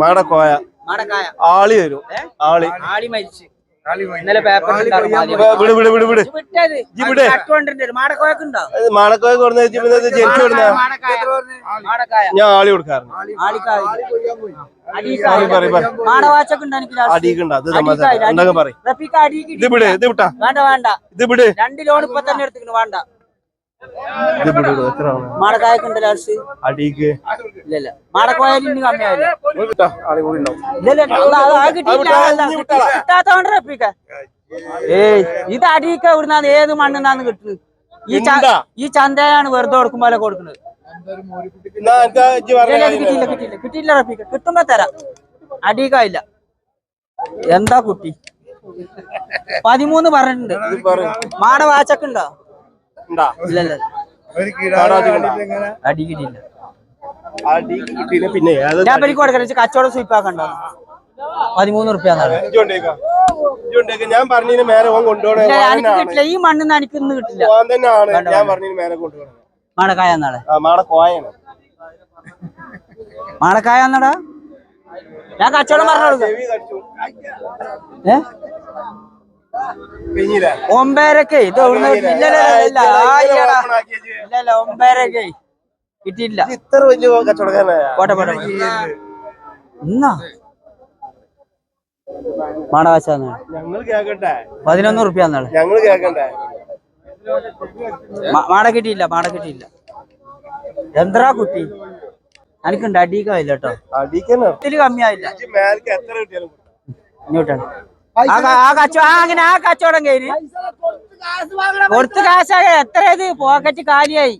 മാടക്കോയ. മാടക്കായ. ആളി വരും. ആളി. ആളി മരിച്ചു. ഇന്നലെ മാടക്കോയ കൊടുന്ന ജനിച്ചു കൊടുന്ന മാടക്കായ മാടക്കായ. ഞാൻ ആളി കൊടുക്കാറുണ്ട്. അടിക്കണ്ട അത് അടിക്കായി, സമാധാനം അടി- എന്തൊക്കെ പറയും. റഫീഖ് അടിക്ക് ഇത് വിട് ഇത് വിട്ടാ. വേണ്ട വേണ്ട. ഇത് വിട്. രണ്ട് ലോൺ ഇപ്പൊ തന്നെ എടുത്തിട്ട് വേണ്ട. ഇത് വിട് അടിക്ക് ഇല്ലല്ല മാടക്കോയാലും ഇനി കമ്മിയാവില്ല. കിട്ടാത്തോണ്ട് റഫീഖ. ഏയ് ഇത് അടിയൊക്കെ ഇവിടുന്ന് ഏത് മണ്ണിന്നാന്ന് കിട്ടുന്നത്? ഈ ഈ ചന്തയാണ് വെറുതെ കൊടുക്കുമ്പോലെ കൊടുക്കുന്നത്. ഇല്ല, ഇല്ല, കിട്ടിയില്ല കിട്ടിയില്ല. കിട്ടിയില്ല റഫീഖ. കിട്ടുമ്പോ തരാം. അടിയിക്കായില്ല എന്താ കുട്ടി? പതിമൂന്ന് പറഞ്ഞിട്ടുണ്ട്. മാട വാച്ചക്കുണ്ടോ ഉണ്ടാ? ഇല്ലല്ല. അടി കിട്ടിയില്ല. പിന്നെ ഞാൻ പരിക്ക് കൊടുക്കണം കച്ചവടം സ്വീപ്പാക്കണ്ടോ പതിമൂന്ന് റുപ്യ. ഞാൻ പറഞ്ഞതിന് മേലെ കൊണ്ടുപോകണേ എനിക്ക് ഈ മണ്ണിന്ന് എനിക്ക് ഇന്ന് കിട്ടില്ല ഞാൻ മേലെ കൊണ്ടുപോകണം മാടക്കോയാണ് മാടക്കായ എന്നാടാ? ഞാൻ കച്ചവടം പറഞ്ഞു ഏ? ഒമ്പേരക്കെ ഇത് എവിടുന്ന് ഇല്ല ഇല്ല, ഇല്ല, ഇല്ല ആയിടാ. ഇല്ല ഇല്ല ഒമ്പേരക്കെ കിട്ടിയില്ല. ഇത്ര വലിയ പോട്ടെ പോട്ടെ. എന്നാ? കേക്കട്ടെ. പതിനൊന്ന് റുപ്യ ഞങ്ങൾ കേക്കണ്ടേ? മാട കിട്ടിയില്ല മാട കിട്ടിയില്ല. എന്തരാ കുട്ടി? എനിക്കുണ്ട് അടിക്കാവില്ല കേട്ടോ ഒത്തിരി കിട്ടിയാലും ഇങ്ങോട്ടാണ്. ആ കച്ചവടം ആ അങ്ങനെ ആ കച്ചവടം കയറി കൊടുത്ത് കാശായ എത്ര ഇത്? പോക്കറ്റ് കാലിയായി.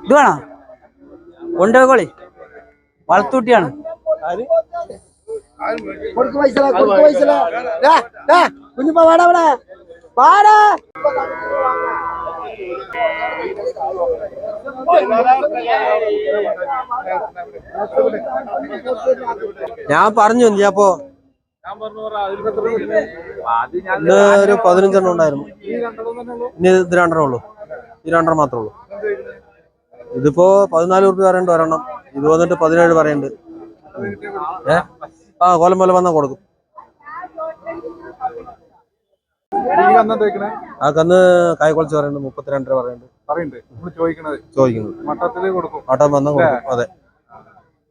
ഇത് വേണോ കൊണ്ടുപോയിക്കോളി വളർത്തുട്ടിയാണ് കുഞ്ഞിപ്പ വാടാ ഇവിടെ. വാടാ. ഞാൻ പറഞ്ഞു നീ അപ്പോ ഇന്ന് ഒരു പതിനഞ്ചെണ്ണം ഉണ്ടായിരുന്നു. ഇനി ഇത് രണ്ടെണ്ണം ഉള്ളൂ. ഈ രണ്ടെണ്ണം മാത്രമേ ഉള്ളൂ. ഇതിപ്പോ പതിനാല് റുപ്യ പറയണ്ട് ഒരെണ്ണം. ഇത് വന്നിട്ട് പതിനേഴ് പറയണ്ട് ഏ? ആ കൊല്ലം പോലെ വന്നാൽ കൊടുക്കും. ആ കന്ന് കായ്ക്കൊളിച്ച് പറയുന്നുണ്ട് മുപ്പത്തിരണ്ടര പറയുന്നുണ്ട്. ചോദിക്കുന്നത് മട്ടം വന്നാൽ കൊടുക്കും. അതെ.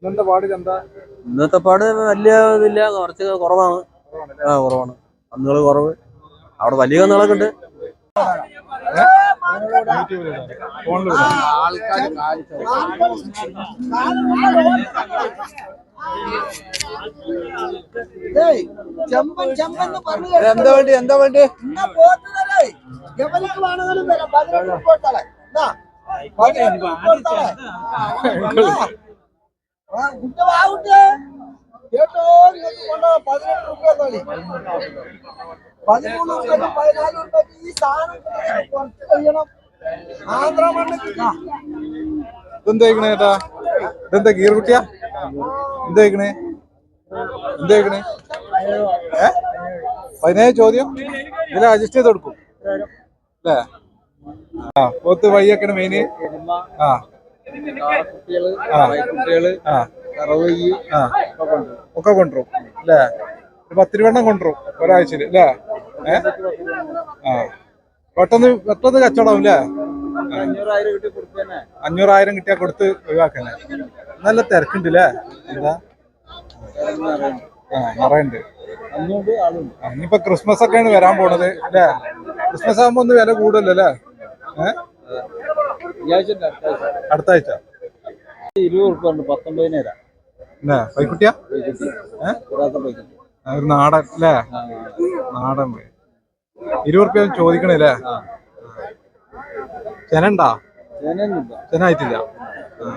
ഇന്നത്തെ പാട് വലിയ ഇതില്ല. കുറച്ച് കുറവാണ്. ആ കുറവാണ്. കന്നുകൾ കുറവ്. അവിടെ വലിയ കന്നുകളൊക്കെ ഉണ്ട്. എന്താ വേണ്ടി എന്താ വേണ്ടി? എവർക്ക് വേണമെങ്കിലും വരാം. പതിനെട്ട് രൂപ കൊടുത്താളെ. എന്നാ പതിനെട്ട് രൂപ കൊടുത്താളെ. പതിനെട്ട് തന്നോളി പതിമൂന്ന് രൂപ പതിനാല് രൂപ ഈ സാധനം കുറച്ച് കഴിയണം. ആന്ധ്ര മണ്ണിൽ ഇതെന്താ കഴിക്കണേ ചേട്ടാ ഇതെന്താ ഗീർ കുട്ടിയാ? എന്താ കഴിക്കണേ എന്താ കഴിക്കണേ ഏ? പതിനേഴ് ചോദ്യം? ഇതിൽ അഡ്ജസ്റ്റ് ചെയ്ത് കൊടുക്കും. അല്ലേ? ആ പോത്ത് വഴിയൊക്കെയാണ് മെയിന് ആ. ഒക്കെ കൊണ്ടുവരും അല്ലേ? ഒരു പത്തിരുവണ്ണം കൊണ്ടുവരും ഒരാഴ്ചയിൽ അല്ലേ? ഏ? ആ. പെട്ടെന്ന് പെട്ടെന്ന് കച്ചവടം അല്ലേ? അഞ്ഞൂറായിരം കിട്ടിയാ കൊടുത്ത് ഒഴിവാക്കണേ നല്ല തിരക്കുണ്ട് അല്ലേ? എന്താ? ആ നിറയുണ്ട്. ഇനിയിപ്പോ ക്രിസ്മസ് ഒക്കെയാണ് വരാൻ പോണത് അല്ലേ? ക്രിസ്മസ് ആകുമ്പോ ഒന്ന് വില കൂടുതലല്ലേ? അല്ലേ ഏഹ് അടുത്ത ആഴ്ച? ആ, ഒരു നാടൻ അല്ലേ നാടൻ ഇരുപത് റുപ്യ ചോദിക്കണല്ലേ ചെനണ്ടാ ചെന ഉണ്ടാ ചെന ആയിട്ടില്ല ആ.